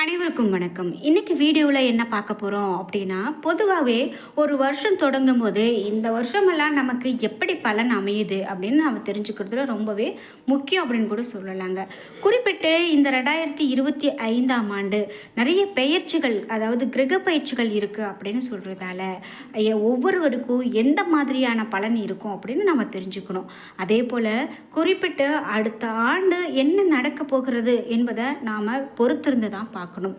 அனைவருக்கும் வணக்கம். இன்னைக்கு வீடியோவில் என்ன பார்க்க போகிறோம் அப்படின்னா பொதுவாகவே ஒரு வருஷம் தொடங்கும் போது இந்த வருஷமெல்லாம் நமக்கு எப்படி பலன் அமையுது அப்படின்னு நம்ம தெரிஞ்சுக்கிறதுல ரொம்பவே முக்கியம் அப்படின்னு கூட சொல்லலாங்க. குறிப்பிட்டு இந்த ரெண்டாயிரத்தி இருபத்தி ஐந்தாம் ஆண்டு நிறைய பெயர்ச்சிகள் அதாவது கிரக பயிற்சிகள் இருக்குது அப்படின்னு சொல்கிறதால ஒவ்வொருவருக்கும் எந்த மாதிரியான பலன் இருக்கும் அப்படின்னு நம்ம தெரிஞ்சுக்கணும். அதே போல் குறிப்பிட்டு அடுத்த ஆண்டு என்ன நடக்க போகிறது என்பதை நாம் பொறுத்திருந்து தான் பார்க்கணும். ஆக்கணும்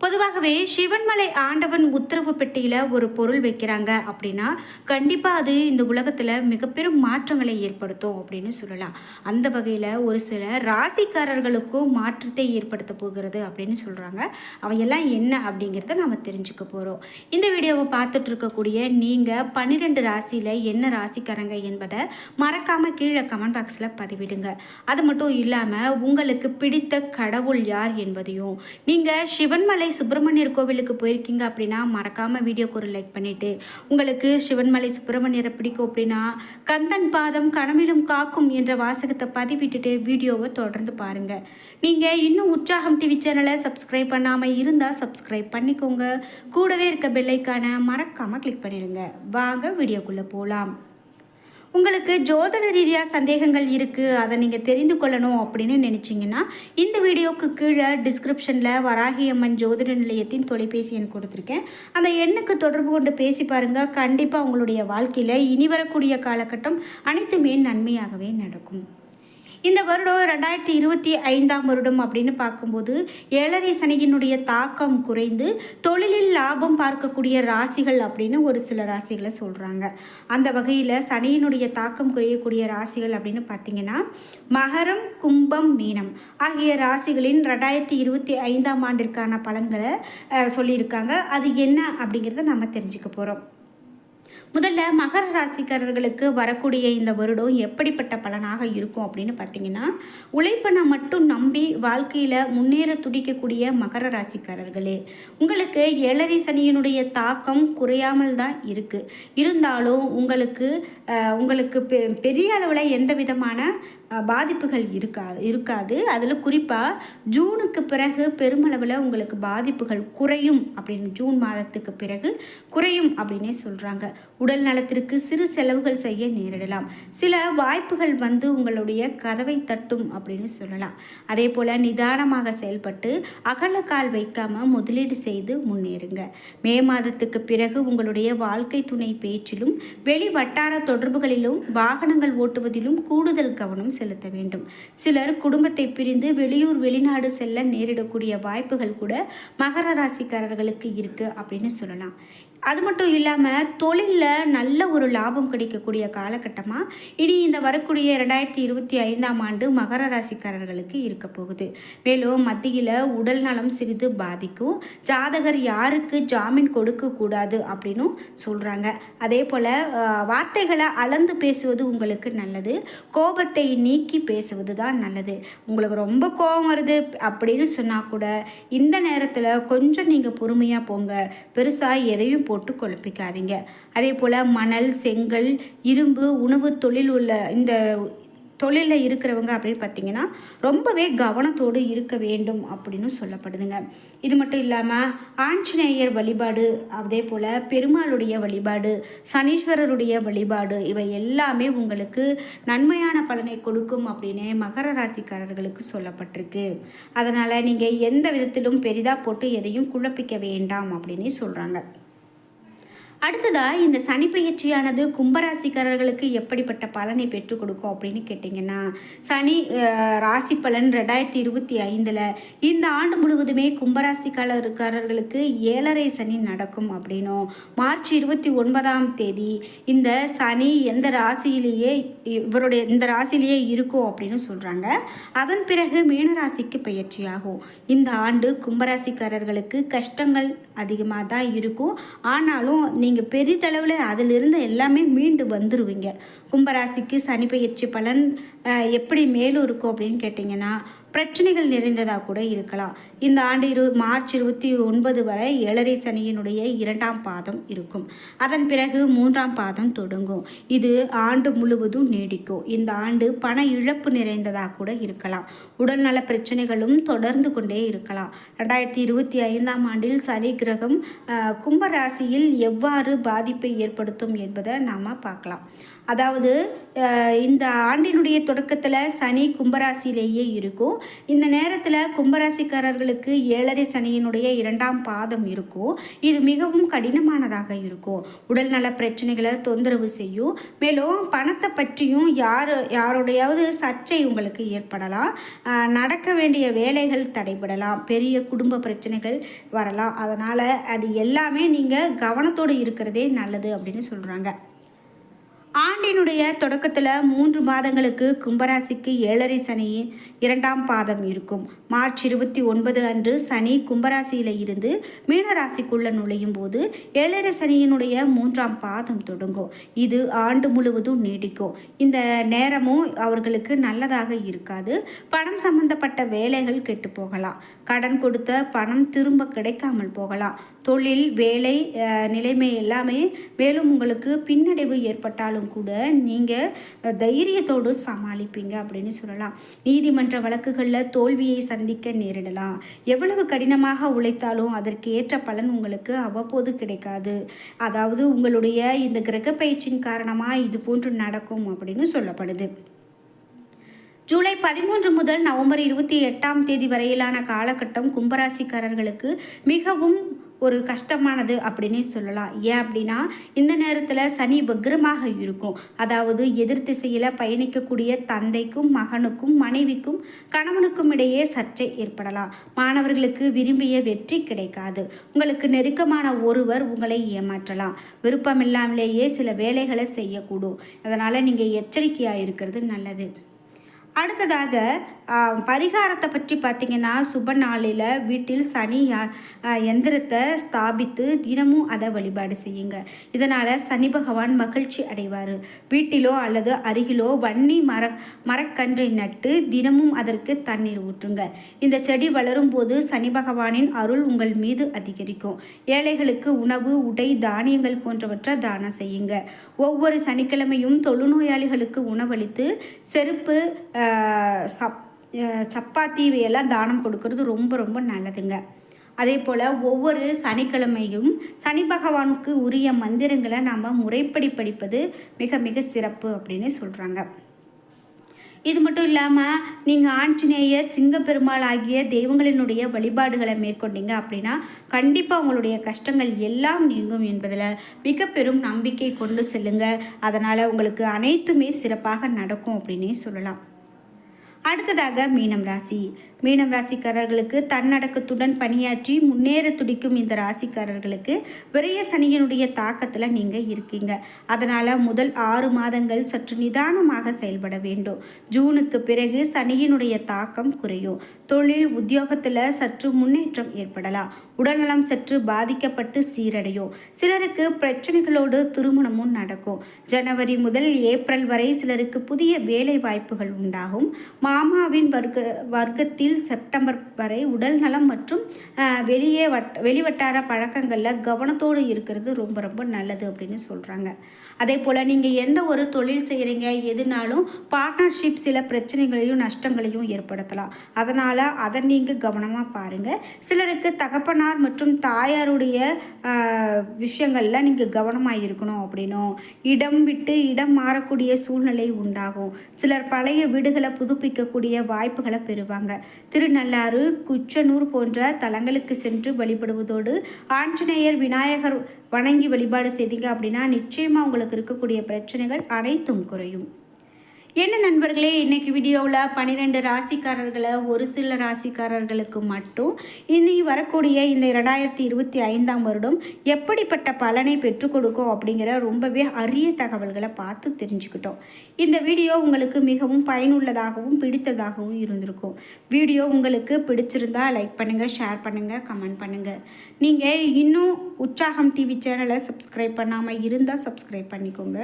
பொதுவாகவே சிவன்மலை ஆண்டவன் உத்தரவு பெட்டியில் ஒரு பொருள் வைக்கிறாங்க அப்படின்னா கண்டிப்பாக அது இந்த உலகத்தில் மிகப்பெரும் மாற்றங்களை ஏற்படுத்தும் அப்படின்னு சொல்லலாம். அந்த வகையில் ஒரு சில ராசிக்காரர்களுக்கும் மாற்றத்தை ஏற்படுத்த போகிறது அப்படின்னு சொல்கிறாங்க அவையெல்லாம் என்ன அப்படிங்கிறத நம்ம தெரிஞ்சுக்க போகிறோம் இந்த வீடியோவை பார்த்துட்டு இருக்கக்கூடிய நீங்கள் பன்னிரெண்டு ராசியில் என்ன ராசிக்காரங்க என்பதை மறக்காமல் கீழே கமெண்ட் பாக்ஸில் பதிவிடுங்க. அது மட்டும் இல்லாமல் உங்களுக்கு பிடித்த கடவுள் யார் என்பதையும் நீங்கள் சிவன்மலை சுப்பிரமணியர் கோவிலுக்கு போயிருக்கீங்க அப்படின்னா மறக்காமல் வீடியோக்கு ஒரு லைக் பண்ணிவிட்டு உங்களுக்கு சிவன்மலை சுப்பிரமணியரை பிடிக்கும் அப்படின்னா கந்தன் பாதம் கனவிலும் காக்கும் என்ற வாசகத்தை பதிவிட்டுட்டு வீடியோவை தொடர்ந்து பாருங்கள் நீங்கள் இன்னும் உற்சாகம் டிவி சேனலை சப்ஸ்கிரைப் பண்ணாமல் இருந்தால் சப்ஸ்கிரைப் பண்ணிக்கோங்க. கூடவே இருக்க பெல்லைக்கான மறக்காமல் கிளிக் பண்ணிடுங்க. வாங்க வீடியோக்குள்ளே போகலாம் உங்களுக்கு ஜோதிட ரீதியாக சந்தேகங்கள் இருக்குது அதை நீங்கள் தெரிந்து கொள்ளணும் அப்படின்னு நினச்சிங்கன்னா இந்த வீடியோவுக்கு கீழே டிஸ்கிரிப்ஷனில் வராகியம்மன் ஜோதிட நிலையத்தின் தொலைபேசி எண் கொடுத்துருக்கேன். அந்த எண்ணுக்கு தொடர்பு கொண்டு பேசி பாருங்கள் கண்டிப்பாக உங்களுடைய வாழ்க்கையில் இனி வரக்கூடிய காலகட்டம் அனைத்துமே நன்மையாகவே நடக்கும். இந்த வருடம் ரெண்டாயிரத்தி இருபத்தி ஐந்தாம் வருடம் அப்படின்னு பார்க்கும்போது ஏழரை சனியினுடைய தாக்கம் குறைந்து தொழிலில் லாபம் பார்க்கக்கூடிய ராசிகள் அப்படின்னு ஒரு சில ராசிகளை சொல்கிறாங்க அந்த வகையில் சனியினுடைய தாக்கம் குறையக்கூடிய ராசிகள் அப்படின்னு பார்த்தீங்கன்னா மகரம் கும்பம் மீனம் ஆகிய ராசிகளின் ரெண்டாயிரத்தி இருபத்தி ஐந்தாம் ஆண்டிற்கான பலன்களை சொல்லியிருக்காங்க. அது என்ன அப்படிங்கிறத நம்ம தெரிஞ்சுக்க போகிறோம் முதல்ல மகர ராசிக்காரர்களுக்கு வரக்கூடிய இந்த வருடம் எப்படிப்பட்ட பலனாக இருக்கும் அப்படின்னு பார்த்தீங்கன்னா உழைப்பனை மட்டும் நம்பி வாழ்க்கையில் முன்னேற துடிக்கக்கூடிய மகர ராசிக்காரர்களே உங்களுக்கு ஏழரை சனியினுடைய தாக்கம் குறையாமல் தான் இருக்குது இருந்தாலும் உங்களுக்கு உங்களுக்கு பெ பெரிய அளவில் எந்த விதமான பாதிப்புகள் இருக்காது இருக்காது. அதில் குறிப்பாக ஜூனுக்கு பிறகு பெருமளவில் உங்களுக்கு பாதிப்புகள் குறையும் அப்படின்னு ஜூன் மாதத்துக்கு பிறகு குறையும் அப்படின்னே சொல்கிறாங்க உடல் நலத்திற்கு சிறு செலவுகள் செய்ய நேரிடலாம். சில வாய்ப்புகள் வந்து உங்களுடைய கதவை தட்டும் அப்படின்னு சொல்லலாம். அதே போல் நிதானமாக செயல்பட்டு அகலக்கால் வைக்காமல் முதலீடு செய்து முன்னேறுங்க. மே மாதத்துக்கு பிறகு உங்களுடைய வாழ்க்கை துணை பேச்சிலும் வெளி வட்டார தொடர்புகளிலும் வாகனங்கள் ஓட்டுவதிலும் கூடுதல் கவனம் செலுத்த வேண்டும். சிலர் குடும்பத்தை பிரிந்து வெளியூர் வெளிநாடு செல்ல நேரிடக்கூடிய வாய்ப்புகள் கூட மகர ராசிக்காரர்களுக்கு இருக்கு அப்படின்னு சொல்லலாம். அது மட்டும் இல்லாமல் தொழிலில் நல்ல ஒரு லாபம் கிடைக்கக்கூடிய காலகட்டமாக இனி இந்த வரக்கூடிய ரெண்டாயிரத்தி இருபத்தி ஐந்தாம் ஆண்டு மகர ராசிக்காரர்களுக்கு இருக்க போகுது. மேலும் மத்தியில் உடல் நலம் சிறிது பாதிக்கும். ஜாதகர் யாருக்கு ஜாமீன் கொடுக்கக்கூடாது அப்படின்னும் சொல்கிறாங்க அதே போல் வார்த்தைகளை அளந்து பேசுவது உங்களுக்கு நல்லது. கோபத்தை நீக்கி பேசுவது தான் நல்லது. உங்களுக்கு ரொம்ப கோபம் வருது அப்படின்னு சொன்னால் கூட இந்த நேரத்தில் கொஞ்சம் நீங்கள் பொறுமையாக போங்க. பெருசாக எதையும் போ போட்டு குழப்பிக்காதீங்க. அதே போல் மணல் செங்கல் இரும்பு உணவு தொழில் உள்ள இந்த தொழிலில் இருக்கிறவங்க அப்படின்னு பார்த்தீங்கன்னா ரொம்பவே கவனத்தோடு இருக்க வேண்டும் அப்படின்னு சொல்லப்படுதுங்க. இது மட்டும் இல்லாமல் ஆஞ்சநேயர் வழிபாடு அதே போல் பெருமாளுடைய வழிபாடு சனீஸ்வரருடைய வழிபாடு இவை எல்லாமே உங்களுக்கு நன்மையான பலனை கொடுக்கும் அப்படின்னு மகர ராசிக்காரர்களுக்கு சொல்லப்பட்டிருக்கு. அதனால் நீங்கள் எந்த விதத்திலும் பெரிதாக போட்டு எதையும் குழப்பிக்க வேண்டாம் அப்படின்னு சொல்கிறாங்க அடுத்ததாக இந்த சனி பயிற்சியானது கும்பராசிக்காரர்களுக்கு எப்படிப்பட்ட பலனை பெற்றுக் கொடுக்கும் அப்படின்னு கேட்டிங்கன்னா சனி ராசி பலன் ரெண்டாயிரத்தி இருபத்தி ஐந்தில் இந்த ஆண்டு முழுவதுமே கும்பராசிக்காரர்களுக்கு ஏழரை சனி நடக்கும் அப்படின்னும் மார்ச் இருபத்தி ஒன்பதாம் தேதி இந்த சனி எந்த ராசியிலேயே இவருடைய இந்த ராசியிலேயே இருக்கும் அப்படின்னு சொல்கிறாங்க அதன் பிறகு மீனராசிக்கு பயிற்சியாகும். இந்த ஆண்டு கும்பராசிக்காரர்களுக்கு கஷ்டங்கள் அதிகமாக தான் இருக்கும். ஆனாலும் நீங்கள் பெரிதளவில் அதிலிருந்து எல்லாமே மீண்டு வந்துடுவீங்க கும்பராசிக்கு சனி பயிற்சி பலன் எப்படி மேலும் இருக்கும் அப்படின்னு கேட்டிங்கன்னா பிரச்சனைகள் நிறைந்ததாக கூட இருக்கலாம். இந்த ஆண்டு இரு மார்ச் இருபத்தி ஒன்பது வரை ஏழரை சனியினுடைய இரண்டாம் பாதம் இருக்கும். அதன் பிறகு மூன்றாம் பாதம் தொடங்கும். இது ஆண்டு முழுவதும் நீடிக்கும். இந்த ஆண்டு பண இழப்பு நிறைந்ததாக கூட இருக்கலாம். உடல்நல பிரச்சனைகளும் தொடர்ந்து கொண்டே இருக்கலாம். ரெண்டாயிரத்தி இருபத்தி ஐந்தாம் ஆண்டில் சனி கிரகம் கும்பராசியில் எவ்வாறு பாதிப்பை ஏற்படுத்தும் என்பதை நாம் பார்க்கலாம். அதாவது இந்த ஆண்டினுடைய தொடக்கத்தில் சனி கும்பராசியிலேயே இருக்கும். இந்த நேரத்தில் கும்பராசிக்காரர்களுக்கு ஏழரை சனியினுடைய இரண்டாம் பாதம் இருக்கும். இது மிகவும் கடினமானதாக இருக்கும். உடல்நல பிரச்சனைகளை தொந்தரவு செய்யும். மேலும் பணத்தை பற்றியும் யார் யாரோடையாவது சர்ச்சை உங்களுக்கு ஏற்படலாம். நடக்க வேண்டிய வேலைகள் தடைபடலாம். பெரிய குடும்ப பிரச்சனைகள் வரலாம். அதனால் அது எல்லாமே நீங்கள் கவனத்தோடு இருக்கிறதே நல்லது அப்படின்னு சொல்கிறாங்க ஆண்டினுடைய தொடக்கத்தில் மூன்று மாதங்களுக்கு கும்பராசிக்கு ஏழரை சனியின் இரண்டாம் பாதம் இருக்கும். மார்ச் இருபத்தி ஒன்பது அன்று சனி கும்பராசியில் இருந்து மீனராசிக்குள்ள நுழையும் போது ஏழரை சனியினுடைய மூன்றாம் பாதம் தொடங்கும். இது ஆண்டு முழுவதும் நீடிக்கும். இந்த நேரமும் அவர்களுக்கு நல்லதாக இருக்காது. பணம் சம்பந்தப்பட்ட வேலைகள் கெட்டு போகலாம். கடன் கொடுத்த பணம் திரும்ப கிடைக்காமல் போகலாம். தொழில் வேலை நிலைமை எல்லாமே மேலும் உங்களுக்கு பின்னடைவு ஏற்பட்டாலும் கூட நீங்கள் தைரியத்தோடு சமாளிப்பீங்க அப்படின்னு சொல்லலாம். நீதிமன்ற வழக்குகளில் தோல்வியை சந்திக்க நேரிடலாம். எவ்வளவு கடினமாக உழைத்தாலும் அதற்கு ஏற்ற பலன் உங்களுக்கு அவ்வப்போது கிடைக்காது. அதாவது உங்களுடைய இந்த கிரக பயிற்சியின் காரணமாக இது போன்று நடக்கும் அப்படின்னு சொல்லப்படுது. ஜூலை பதிமூன்று முதல் நவம்பர் இருபத்தி எட்டாம் தேதி வரையிலான காலகட்டம் கும்பராசிக்காரர்களுக்கு மிகவும் ஒரு கஷ்டமானது அப்படின்னே சொல்லலாம். ஏன் அப்படின்னா இந்த நேரத்தில் சனி வக்ரமாக இருக்கும். அதாவது எதிர் திசையில் பயணிக்கக்கூடிய தந்தைக்கும் மகனுக்கும் மனைவிக்கும் கணவனுக்கும் இடையே சர்ச்சை ஏற்படலாம். மாணவர்களுக்கு விரும்பிய வெற்றி கிடைக்காது. உங்களுக்கு நெருக்கமான ஒருவர் உங்களை ஏமாற்றலாம். விருப்பமில்லாமலேயே சில வேலைகளை செய்யக்கூடும். அதனால் நீங்கள் எச்சரிக்கையாக இருக்கிறது நல்லது. அடுத்ததாக பரிகாரத்தை பற்றி பார்த்திங்கன்னா சுப நாளில் வீட்டில் சனி எந்திரத்தை ஸ்தாபித்து தினமும் அதை வழிபாடு செய்யுங்க. இதனால் சனி பகவான் மகிழ்ச்சி அடைவார். வீட்டிலோ அல்லது அருகிலோ வன்னி மர மரக்கன்றை நட்டு தினமும் அதற்கு தண்ணீர் ஊற்றுங்க. இந்த செடி வளரும் போது சனி பகவானின் அருள் உங்கள் மீது அதிகரிக்கும். ஏழைகளுக்கு உணவு உடை தானியங்கள் போன்றவற்றை தானம் செய்யுங்க. ஒவ்வொரு சனிக்கிழமையும் தொழுநோயாளிகளுக்கு உணவளித்து செருப்பு சப் சப்பாத்தி இவையெல்லாம் தானம் கொடுக்கறது ரொம்ப ரொம்ப நல்லதுங்க. அதே போல் ஒவ்வொரு சனிக்கிழமையும் சனி பகவானுக்கு உரிய மந்திரங்களை நாம் முறைப்படி படிப்பது மிக மிக சிறப்பு அப்படின்னு சொல்கிறாங்க இது மட்டும் இல்லாமல் நீங்கள் ஆஞ்சநேயர் சிங்கப்பெருமாள் ஆகிய தெய்வங்களினுடைய வழிபாடுகளை மேற்கொண்டீங்க அப்படின்னா கண்டிப்பாக உங்களுடைய கஷ்டங்கள் எல்லாம் நீங்கும் என்பதில் மிக பெரும் நம்பிக்கை கொண்டு செல்லுங்க. அதனால் உங்களுக்கு அனைத்துமே சிறப்பாக நடக்கும் அப்படின்னே சொல்லலாம். அடுத்ததாக மீனம் ராசி. மீனம் ராசிக்காரர்களுக்கு தன்னடக்கத்துடன் பணியாற்றி முன்னேற துடிக்கும் இந்த ராசிக்காரர்களுக்கு விரைய சனியினுடைய தாக்கத்தில் நீங்கள் இருக்கீங்க. அதனால் முதல் ஆறு மாதங்கள் சற்று நிதானமாக செயல்பட வேண்டும். ஜூனுக்கு பிறகு சனியினுடைய தாக்கம் குறையும். தொழில் உத்தியோகத்தில் சற்று முன்னேற்றம் ஏற்படலாம். உடல்நலம் சற்று பாதிக்கப்பட்டு சீரடையும் சிலருக்கு பிரச்சனைகளோடு திருமணமும் நடக்கும். ஜனவரி முதல் ஏப்ரல் வரை சிலருக்கு புதிய வேலை வாய்ப்புகள் உண்டாகும். மாமாவின் வர்க்க வர்க்கத்தில் செப்டம்பர் வரை உடல் நலம் மற்றும் வெளியே வட் வெளிவட்டார பழக்கங்களில் கவனத்தோடு இருக்கிறது ரொம்ப ரொம்ப நல்லது அப்படின்னு சொல்கிறாங்க அதே போல் நீங்கள் எந்த ஒரு தொழில் செய்கிறீங்க எதுனாலும் பார்ட்னர்ஷிப் சில பிரச்சனைகளையும் நஷ்டங்களையும் ஏற்படுத்தலாம். அதனால் அதை நீங்கள் கவனமாக பாருங்கள் சிலருக்கு தகப்பனார் மற்றும் தாயாருடைய விஷயங்களில் நீங்கள் கவனமாக இருக்கணும் அப்படின்னும். இடம் விட்டு இடம் மாறக்கூடிய சூழ்நிலை உண்டாகும். சிலர் பழைய வீடுகளை புதுப்பிக்கக்கூடிய வாய்ப்புகளை பெறுவாங்க. திருநள்ளாறு குச்சனூர் போன்ற தலங்களுக்கு சென்று வழிபடுவதோடு ஆஞ்சநேயர் விநாயகர் வணங்கி வழிபாடு செய்தீங்க அப்படின்னா நிச்சயமாக உங்களுக்கு இருக்கக்கூடிய பிரச்சனைகள் அனைத்தும் குறையும். என்ன நண்பர்களே இன்றைக்கி வீடியோவில் பன்னிரெண்டு ராசிக்காரர்களை ஒரு சில ராசிக்காரர்களுக்கு மட்டும் இனி வரக்கூடிய இந்த ரெண்டாயிரத்தி இருபத்தி ஐந்தாம் வருடம் எப்படிப்பட்ட பலனை பெற்றுக் கொடுக்கும் அப்படிங்கிற ரொம்பவே அரிய தகவல்களை பார்த்து தெரிஞ்சுக்கிட்டோம். இந்த வீடியோ உங்களுக்கு மிகவும் பயனுள்ளதாகவும் பிடித்ததாகவும் இருந்திருக்கும். வீடியோ உங்களுக்கு பிடிச்சிருந்தா லைக் பண்ணுங்கள் ஷேர் பண்ணுங்கள் கமெண்ட் பண்ணுங்கள் நீங்கள் இன்னும் உற்சாகம் டிவி சேனலை சப்ஸ்கிரைப் பண்ணாமல் இருந்தால் சப்ஸ்கிரைப் பண்ணிக்கோங்க.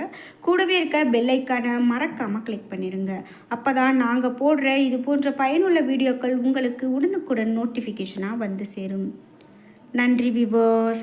கூடவே இருக்க பெல்லைக்கான மறக்காமல் கிளிக் கிளிக் பண்ணிடுங்க அப்போ தான் நாங்கள் போடுற இது போன்ற பயனுள்ள வீடியோக்கள் உங்களுக்கு உடனுக்குடன் நோட்டிஃபிகேஷனாக வந்து சேரும். நன்றி விவோஸ்